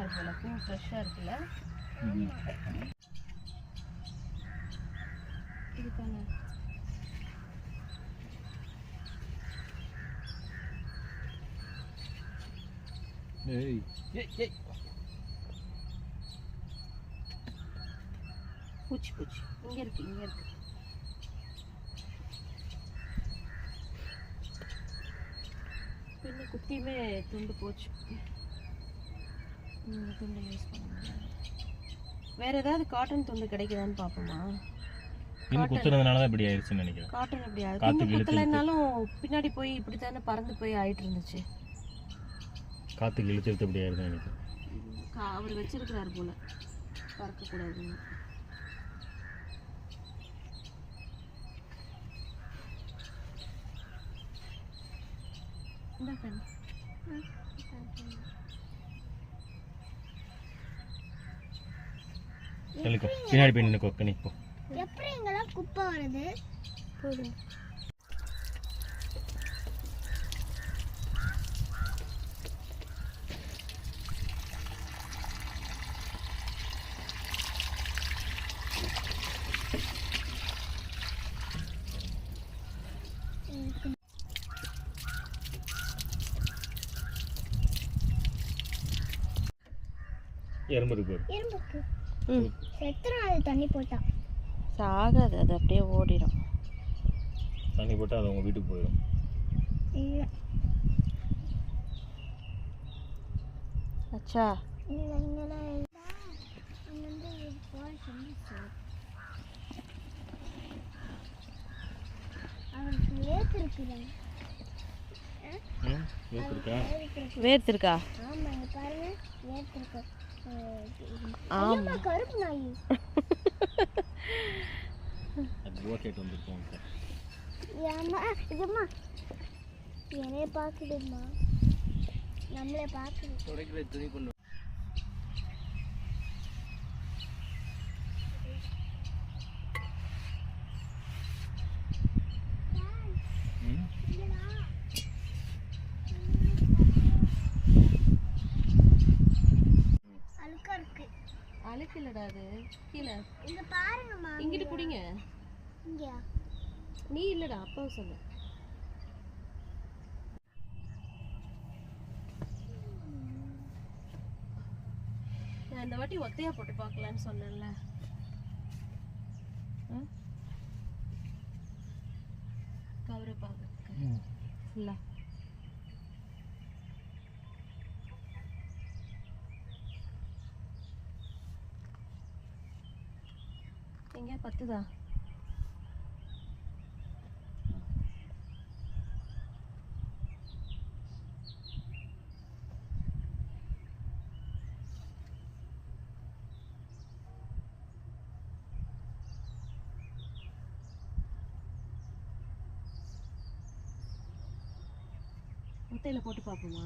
பாரு போல பூ ஃப்ரெஷ்ஷாக இருக்குல்ல? இது பண்ணு ஏய் ஏய் ஏய். பூச்சி பூச்சி. இங்கே இருக்கு இங்கே இருக்கு. பின்ன குத்தியுமே துண்டு போச்சு. இந்த துண்டு யூஸ் பண்ண முடியாது வேற ஏதாவது காட்டன் துண்டு கிடைக்குதான்னு பார்ப்போமா? இன்னும் குத்துறதுனால தான் இப்படி ஆயிடுச்சுன்னு நினைக்கிறேன். காட்டன் ஆகுது? காத்து பின்னாடி போய் இப்படி தானே பறந்து போய் ஆயிட்டு இருந்துச்சு. காற்றுக்கு இழுத்து இழுத்து இப்படி ஆயிடுதுன்னு நினைக்கிறேன். கா- அவர் வச்சிருக்கிறாரு போல. பறக்கக்கூடாதுன்னு. இந்தா கண்ணு. சொல்லிக்கோ பின்னாடி போய் நின்று கொக்க நிற்போம் எப்படி இங்கெல்லாம் குப்பை வருது? போதும். எறும்பு இருக்கு. எறும்புக்கு. செத்துரும் அது தண்ணி போட்டா. சாகாது அது அப்படியே ஓடிடும் தண்ணி போட்டு அது உங்கள் வீட்டுக்கு போயிடும் அச்சா. வேர்த்திருக்கா? ஆமா இங்க பாருங்க ஏத்து இருக்கு ஆமா. கருப்பு நாய். அது ஏம்மா இதும்மா. என்னைய பார்க்குதும்மா நம்மளே பார்க்குது துடைக்கிற துணி கொண்டு அழுக்கு இல்லடா அது? கீழே. இங்க பாருங்கம்மா. இங்கிட்டு பிடிங்க இங்கயா நீ இல்லடா அப்பாவை சொல்லு. நான் இந்த வாட்டி ஒத்தையா போட்டு பார்க்கலான்னு சொன்னேன்ல. கவரை பார்க்க ம். பார்த்தீங்க பத்துதா? முத்தையில் போட்டு பார்ப்போமா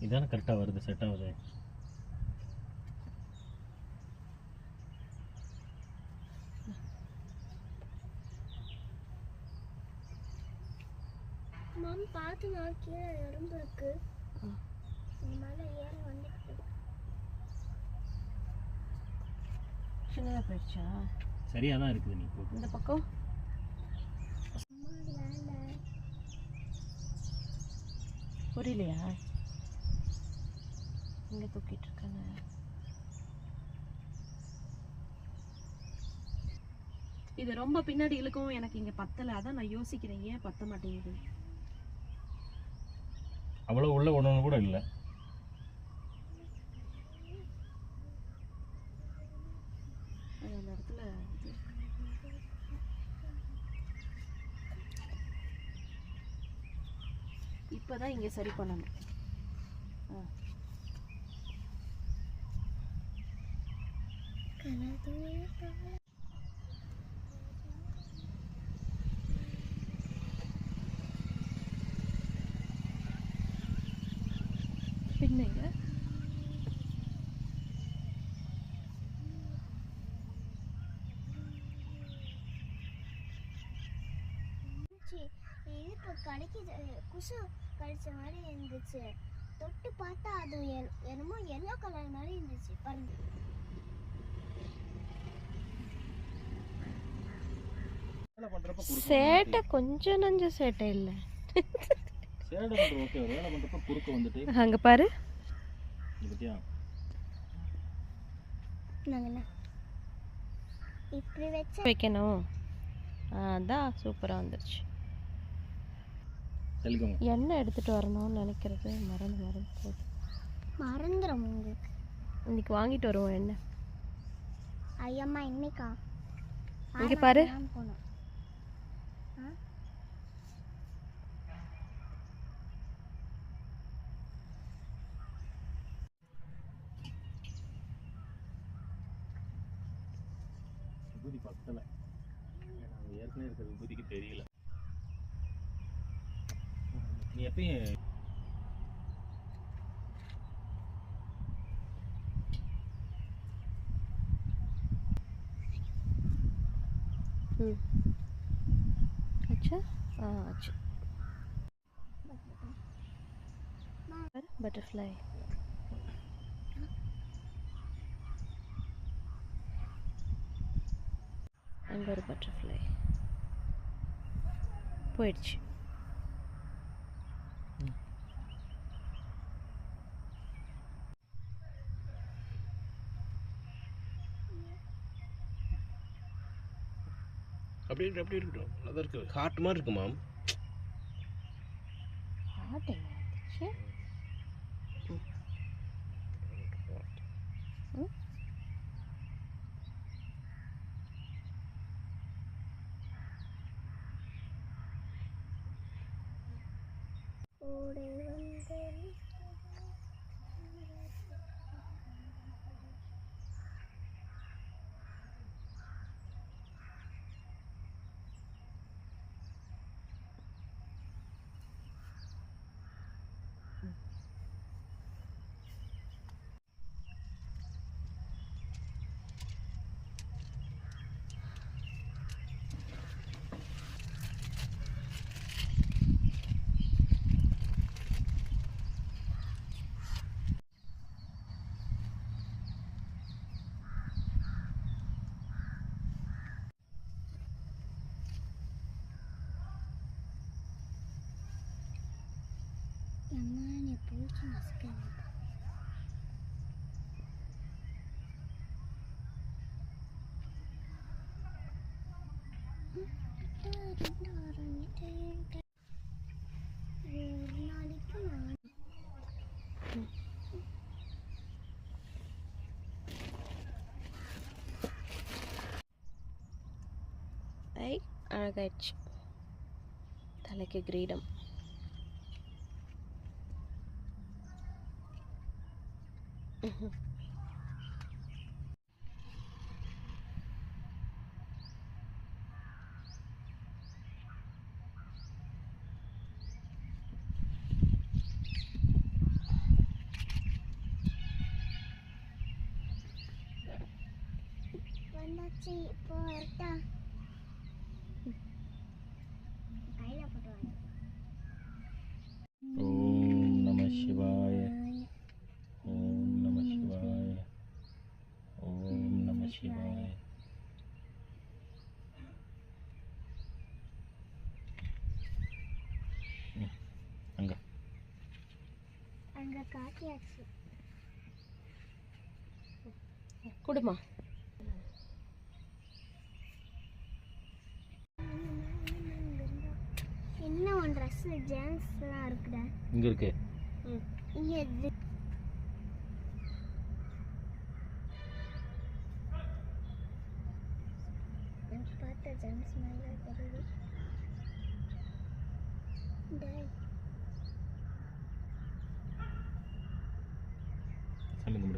இதான கரெக்டாக வருது செட் ஆகுது மாம் பார்த்து நான் கீழே எறும்பு இருக்கு. இந்த மேலே ஏறி வந்துட்டு சின்னதாக போயிடுச்சா? சரியாக தான் இருக்குது நீ போட்டு. இந்த பக்கம்? புரியலையா? இங்கே தூக்கிட்டு இருக்காங்க இது ரொம்ப பின்னாடி இழுக்கவும் எனக்கு இங்கே பத்தலை. அதான் நான் யோசிக்கிறேன். ஏன் பத்த மாட்டேங்குது? அவ்வளோ உள்ள ஒன்று கூட இல்லை அது அந்த இடத்துல சரி பண்ணணும் ஆ. கடிக்குது குசு கடிச்ச மாதிரி இருந்துச்சு. தொட்டு பார்த்தா அது என்னமோ எல்லோ கலர் மாதிரி இருந்துச்சு குறுக்க சேட்டை கொஞ்சம் நஞ்ச சேட்டை இல்லை. அங்கே பாரு. இப்படி வச்ச வைக்கணும். அதான் சூப்பராக வந்துருச்சு. தெளிக்கோங்க. எண்ணெய் எடுத்துகிட்டு வரணும்னு நினைக்கிறது மறந்து மறந்து போகுது மறந்துடும் உங்களுக்கு இன்னைக்கு வாங்கிட்டு வருவோம் எண்ணெய். ஐயம்மா இன்னைக்கா? இங்க பாரு. போனோம் ஆ? விபூதி பத்தலை. எனக்கு ஏற்கனவே இருக்கிற விபூதிக்கு தெரியல. நீ எப்பயும் ஆ ஆச்சு பட்டர்ஃப்ளை. அங்கே ஒரு பட்டர்ஃப்ளை. போயிடுச்சு. அப்படி இருக்கு அப்படி இருக்கட்டும். நல்லா இருக்கு. ஹார்ட் மாதிரி இருக்கு மேம் ஓடி வந்தேன் அம்மா நீ பூச்சி நசுக்கிறேன் ஒரு நாளைக்கு நான் ஐ பேட்ச் தலைக்கு கிரீடம். வந்தாச்சு இப்போ வரட்டா? கொடுமா. என்ன உன் ட்ரெஸ் ஜென்ஸ்லாம் இருக்குடா? இங்க இருக்கு. இங்க பார்த்த ஜென்ஸ் மாதிரி தெரியுது.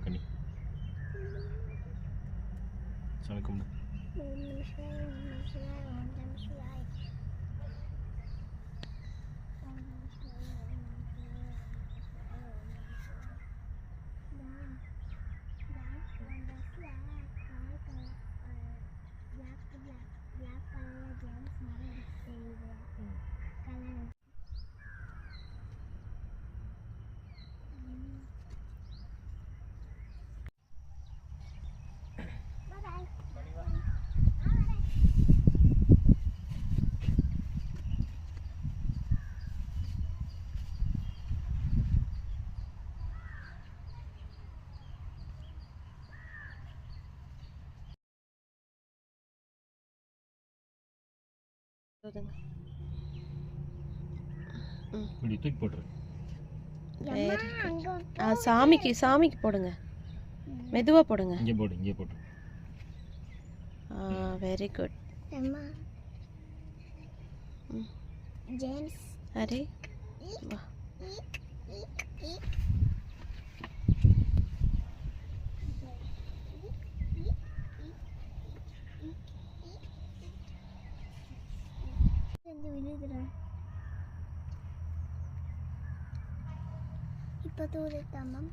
കൊടുക്കണി സ്വാമി കുമ്പിട് இப்படி தூக்கி போட்டுரு. ஆ சாமிக்கு சாமிக்கு போடுங்க. மெதுவாக போடுங்க. இங்கே போடு இங்கே போட்டு. ஆ வெரி குட் அரே வா. விழுதுறேன் இப்போ தூரத்தா மேம்